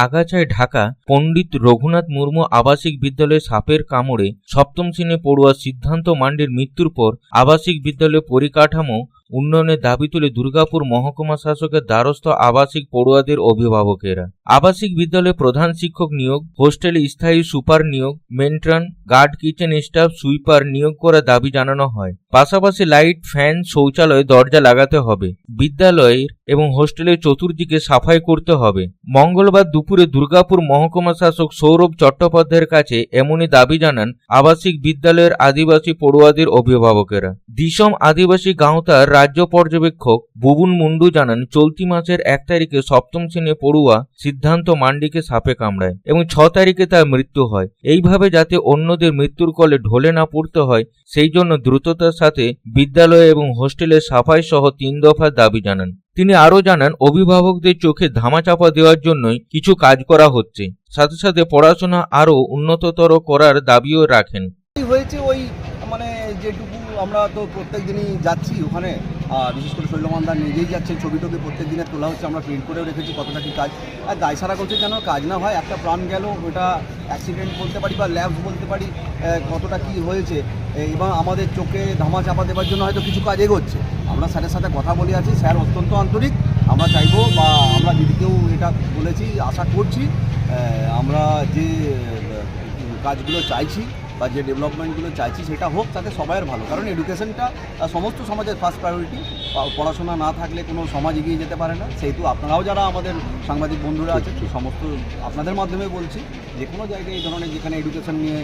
আগাছায় ঢাকা পণ্ডিত রঘুনাথ মুর্মু আবাসিক বিদ্যালয়ে সাপের কামড়ে সপ্তম শ্রেণি পড়ুয়া সিদ্ধান্ত মান্ডির মৃত্যুর পর আবাসিক বিদ্যালয়ে পরিকাঠামো উন্নয়নের দাবি তুলে দুর্গাপুর মহকুমা শাসকের দ্বারস্থ আবাসিক পড়ুয়াদের অভিভাবকেরা। আবাসিক বিদ্যালয়ে প্রধান শিক্ষক নিয়োগ, হোস্টেলে স্থায়ী সুপার নিয়োগ, মেন্ট্রান, গার্ড কিচেন স্টাফ, সুইপার নিয়োগ করার দাবি জানানো হয়। পাশাপাশি লাইট, ফ্যান, শৌচালয় দরজা লাগাতে হবে। বিদ্যালয়ের এবং হোস্টেলের চতুর্দিকে সাফাই করতে হবে। মঙ্গলবার দুপুরে দুর্গাপুর মহকুমা শাসক সৌরভ চট্টোপাধ্যায়ের কাছে এমনই দাবি জানান আবাসিক বিদ্যালয়ের আদিবাসী পড়ুয়াদের অভিভাবকেরা। দিশম আদিবাসী গাঁওতার রাজ্য পর্যবেক্ষক বুবুন মুন্ডু জানান, চলতি মাসের এক তারিখে সপ্তম শ্রেণি পড়ুয়া সিদ্ধান্ত মান্ডিকে সাপে কামড়ায় এবং ছ তারিখে তার মৃত্যু হয়। এইভাবে যাতে অন্যদের মৃত্যুর কলে ঢলে না পড়তে হয়, সেই জন্য দ্রুততার সাথে বিদ্যালয় এবং হোস্টেলের সাফাই সহ তিন দফার দাবি জানান। তিনি আরও জানান, অভিভাবকদের চোখে ধামাচাপা দেওয়ার জন্যই কিছু কাজ করা হচ্ছে। সাথে সাথে পড়াশোনা আরও উন্নততর করার দাবিও রাখেন। হয়েছে ওই যেটুকু আমরা তো প্রত্যেক দিনই যাচ্ছি ওখানে বিশেষ করে শৈলমানদার নিজেই যাচ্ছে, ছবি টবি প্রত্যেক দিনে তোলা হচ্ছে, আমরা প্রিন্ট করেও রেখেছি কতটা কি কাজ। আর দায় সারা করছে যেন কাজ না হয়, একটা প্রাণ গেল, ওটা অ্যাক্সিডেন্ট বলতে পারি বা ল্যাবস বলতে পারি কতটা কি হয়েছে। এবং আমাদের চোখে ধামা চাপা দেওয়ার জন্য হয়তো কিছু কাজ এগোচ্ছে। আমরা স্যারের সাথে কথা বলে আছি, স্যার অত্যন্ত আন্তরিক, আমরা চাইব বা আমরা দিদিকেও এটা বলেছি, আশা করছি আমরা যে কাজগুলো চাইছি বা যে ডেভেলপমেন্টগুলো চাইছি সেটা হোক তাতে সবাইয়ের ভালো। কারণ এডুকেশনটা সমস্ত সমাজের ফার্স্ট প্রায়োরিটি পড়াশোনা না থাকলে কোনো সমাজ এগিয়ে যেতে পারে না। সেহেতু আপনারাও যারা আমাদের সাংবাদিক বন্ধুরা আছেন সমস্ত আপনাদের মাধ্যমে বলছি যে কোনো জায়গায় এই ধরনের যেখানে এডুকেশন নিয়ে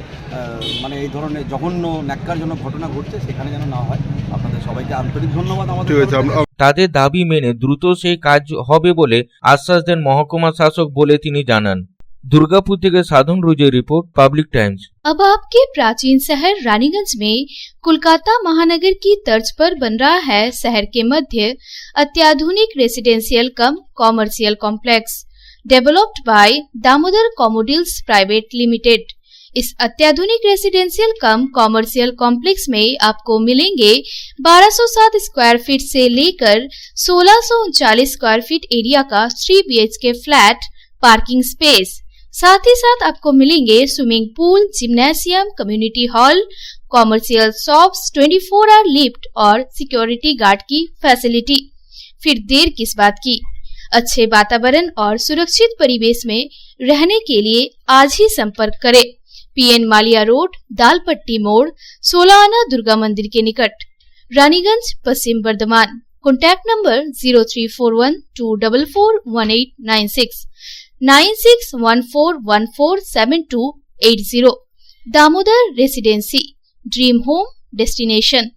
মানে এই ধরনের জঘন্য ন্যাক্কারজনক ঘটনা ঘটছে সেখানে যেন না হয় আপনাদের সবাইকে আন্তরিক ধন্যবাদ আমাদের আছে তাদের দাবি মেনে দ্রুত সেই কাজ হবে বলে আশ্বাস দেন মহকুমা শাসক বলে তিনি জানান। दुर्गा पुत्र के साधन रोज़े रिपोर्ट, पब्लिक टाइम्स। अब आपके प्राचीन शहर रानीगंज में कोलकाता महानगर की तर्ज पर बन रहा है शहर के मध्य अत्याधुनिक residential cum commercial complex developed by Damodar commodities private limited इस अत्याधुनिक रेसिडेंशियल कम कॉमर्शियल कॉम्प्लेक्स में आपको मिलेंगे 1207 स्क्वायर फीट से लेकर सोलह स्क्वायर फीट एरिया का three B flat parking space साथ ही साथ आपको मिलेंगे swimming pool gymnasium community hall commercial shops 24 four hour lift और सिक्योरिटी गार्ड की फैसिलिटी फिर देर किस बात की? अच्छे वातावरण और सुरक्षित परिवेश में रहने के लिए आज ही संपर्क करें। पीएन मालिया रोड, दालपट्टी मोड़, सोलाना दुर्गा मंदिर के निकट। Raniganj, Paschim Bardhaman. Contact number zero three four one two double four one eight nine six 9614147280. Damodar Residency Dream Home Destination